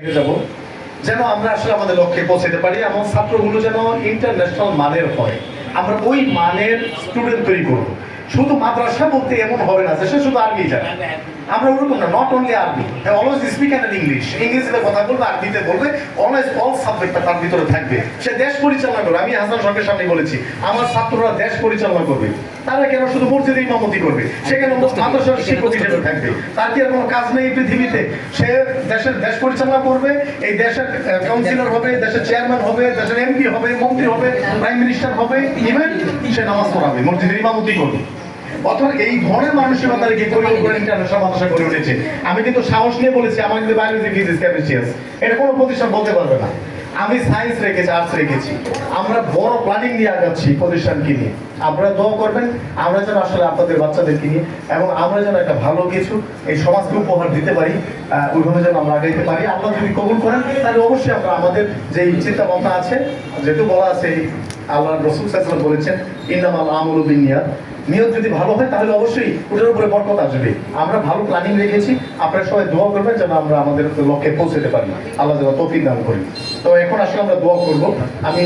যাব। যেন আমরা আসলে আমাদের লক্ষ্যে পৌঁছাতে পারি এবং ছাত্রগুলো যেন ইন্টারন্যাশনাল মানের হয়। আমরা ওই মানের স্টুডেন্ট তৈরি করব। শুধু মাদ্রাসা বলতে এমন হবে না সে শুধু আরবি জানে। আমরা ওরকম না নট অনলি আরবি। অলওয়েজ স্পিক অ্যান্ড ইংলিশ ইংরেজিতে কথা বলবে আরবিতে বলবে অলওয়েজ অল সাবজেক্টটা তার ভিতরে থাকবে। সে দেশ পরিচালনা করবে। আমি হাসান সরকারের সামনে বলেছি আমার ছাত্ররা দেশ পরিচালনা করবে। তারা কেন শুধু মসজিদে ইমামতি করবে? সে কেন মাদ্রাসার শিক্ষক হিসেবে থাকবে? তার কি আর কোনো কাজ নেই পৃথিবীতে? সে দেশের দেশ পরিচালনা করবে এই দেশের কাউন্সিলর হবে দেশের চেয়ারম্যান হবে দেশের এমপি হবে মন্ত্রী হবে প্রাইম মিনিস্টার হবে। ইভেন সে নামাজ পড়াবে মসজিদে ইমামতি করবে। অথবা এই ধরনের উঠেছে। আমি কিন্তু সাহস নিয়ে বলেছি, আমার কিন্তু বায়োলজি ফিজিক্স কেমিস্ট্রি এটা কোনো প্রতিষ্ঠান বলতে পারবে না। আমি সায়েন্স রেখেছি আর্টস রেখেছি। আমরা বড় প্ল্যানিং নিয়ে আগাচ্ছি প্রতিষ্ঠানকে নিয়ে। আপনারা দোয়া করবেন, আমরা যেন আসলে আপনাদের বাচ্চাদেরকে নিয়ে এবং আমরা যেন একটা ভালো কিছু এই সমাজকে উপহার দিতে পারি ওইভাবে যেন আমরা আগাইতে পারি। আল্লাহ যদি কবুল করেন, তাহলে অবশ্যই আমরা আমাদের যে চিন্তা ভাবনা আছে, যেহেতু বলা আছে আল্লাহ রসুল সাল্লাম বলেছেন, ইন্নামাল আমল বিনিয়াদ নিয়ত যদি ভালো হয়, তাহলে অবশ্যই ওটার উপরে বরকত আসবে। আমরা ভালো প্ল্যানিং রেখেছি, আপনারা সবাই দোয়া করবেন যেন আমরা আমাদের লক্ষ্যে পৌঁছতে পারি। আল্লাহ যেন দান করি তো এখন আসলে আমরা দোয়া করব। আমি